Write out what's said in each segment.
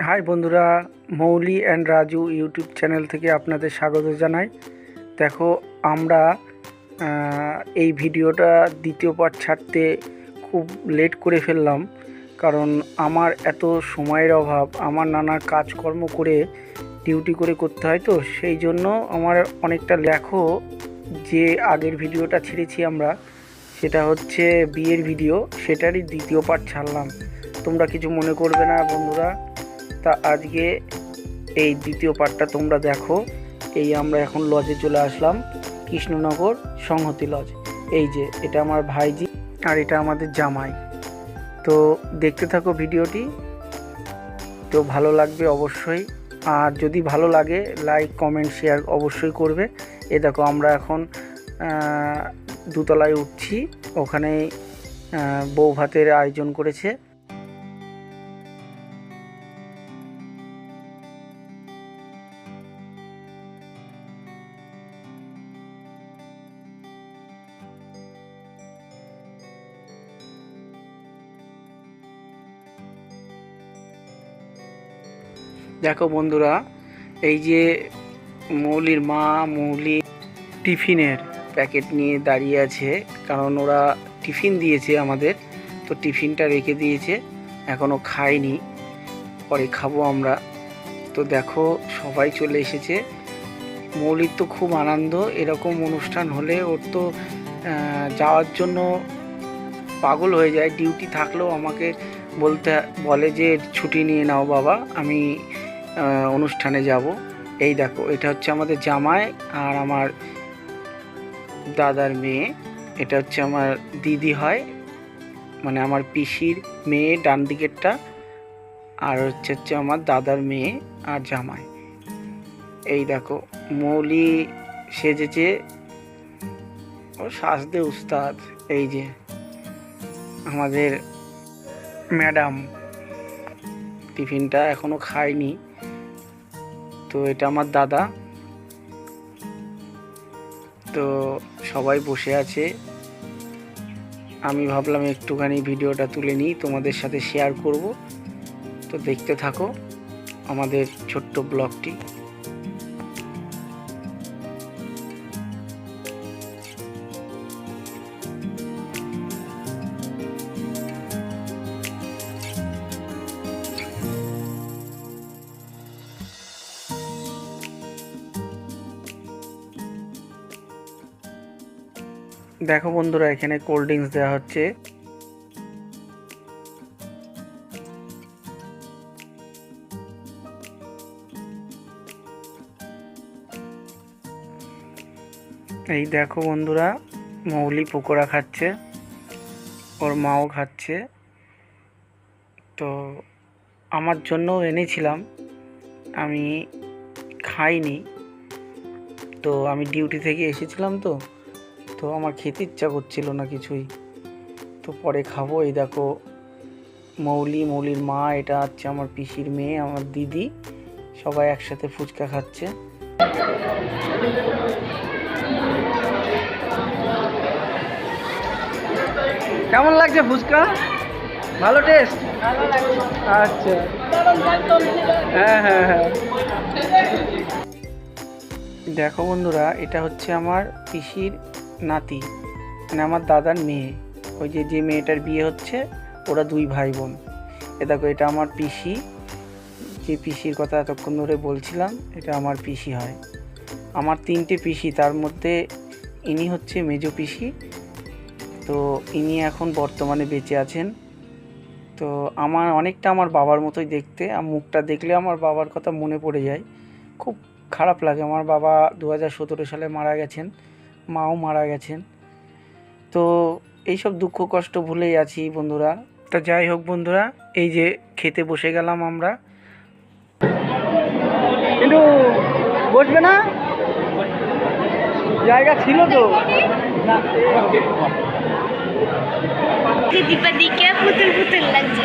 High বন্ধুরা, Mouli and Raju YouTube channel থেকে আপনাদের স্বাগত জানাই। দেখো, আমরা এই ভিডিওটা দ্বিতীয় পার্ট ছাড়তে খুব লেট করে ফেললাম, কারণ আমার এত সময়ের অভাব, আমার নানা কাজকর্ম করে ডিউটি করে করতে হয় তো, সেই জন্য আমার অনেকটা লেখো যে আগের ভিডিওটা ছেড়েছি আমরা, সেটা হচ্ছে বিয়ের ভিডিও, সেটারই দ্বিতীয় পার্ট ছাড়লাম। তোমরা কিছু মনে করবে না বন্ধুরা। তা আজকে এই দ্বিতীয় পার্টটা তোমরা দেখো। এই আমরা এখন লজে চলে আসলাম, কৃষ্ণনগর সংহতি লজ এই যে, এটা আমার ভাইজি আর এটা আমাদের জামাই। তো দেখতে থাকো ভিডিওটি। তো ভালো লাগবে অবশ্যই। আর যদি ভালো লাগে লাইক কমেন্ট শেয়ার অবশ্যই করবে। এ দেখো, আমরা এখন দোতলায় উঠছি। ওখানে বউ ভাতের আয়োজন করেছে। দেখো বন্ধুরা, এই যে মৌলির মা মৌলি টিফিনের প্যাকেট নিয়ে দাঁড়িয়ে আছে, কারণ ওরা টিফিন দিয়েছে আমাদের, তো টিফিনটা রেখে দিয়েছে এখনও খাইনি পরে খাব আমরা। তো দেখো, সবাই চলে এসেছে। মৌলির তো খুব আনন্দ, এরকম অনুষ্ঠান হলে ওর তো যাওয়ার জন্য পাগল হয়ে যায়। ডিউটি থাকলেও আমাকে বলতে, বলে যে, ছুটি নিয়ে নাও বাবা, আমি অনুষ্ঠানে যাব। এই দেখো, এটা হচ্ছে আমাদের জামাই আর আমার দাদার মেয়ে। এটা হচ্ছে আমার দিদি হয় মানে আমার পিসির মেয়ে ডান দিকেরটা, আর হচ্ছে হচ্ছে আমার দাদার মেয়ে আর জামাই। এই দেখো, মৌলি সেজেছে। ও সাজদে উস্তাদ, এই যে আমাদের ম্যাডাম। টিফিনটা এখনও খাইনি। তো এটা আমার দাদা। তো সবাই বসে আছে। আমি ভাবলাম একটুখানি ভিডিওটা তুলে নিই, তোমাদের সাথে শেয়ার করব। তো দেখতে থাকো আমাদের ছোট্ট ব্লগটি। দেখো বন্ধুরা, এখানে কোল্ড ড্রিঙ্কস দেওয়া হচ্ছে। এই দেখো বন্ধুরা, মৌলি পকোড়া খাচ্ছে, ওর মাও খাচ্ছে। তো আমার জন্যও এনেছিলাম, আমি খাইনি। তো আমি ডিউটি থেকে এসেছিলাম তো তো আমার খেতে ইচ্ছা করছিল না কিছুই। তো পরে খাব, এই দেখো, মৌলি, মৌলির মা, এটা হচ্ছে আমার পিসির মেয়ে, আমার দিদি, সবাই একসাথে ফুচকা খাচ্ছে। কেমন লাগছে ফুচকা? ভালো টেস্ট আচ্ছা। হ্যাঁ হ্যাঁ হ্যাঁ। দেখো বন্ধুরা, এটা হচ্ছে আমার পিসির নাতি মানে আমার দাদার মেয়ে। ওই যে যে মেয়েটার বিয়ে হচ্ছে, ওরা দুই ভাই বোন এ দেখো, এটা আমার পিসি। যে পিসির কথা এতক্ষণ ধরে বলছিলাম, এটা আমার পিসি হয়। আমার তিনটে পিসি, তার মধ্যে ইনি হচ্ছে মেজো পিসি। তো ইনি এখন বর্তমানে বেঁচে আছেন। তো আমার, অনেকটা আমার বাবার মতোই দেখতে। মুখটা দেখলে আমার বাবার কথা মনে পড়ে যায়। খুব খারাপ লাগে। আমার বাবা দু হাজার সতেরো সালে মারা গেছেন। মাও মারা গেছেন। তো এইসব দুঃখ কষ্ট ভুলেই আছি বন্ধুরা। তা যাই হোক বন্ধুরা এই যে খেতে বসে গেলাম আমরা। কিন্তু বসবে না? জায়গা ছিল তো। দীপা দিকে পুতুল পুতুল লাগছে।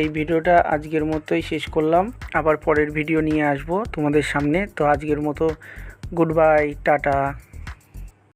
এই ভিডিওটা আজকের মতোই শেষ করলাম। আবার পরের ভিডিও নিয়ে আসব তোমাদের সামনে। তো আজকের মতো গুড বাই, টাটা।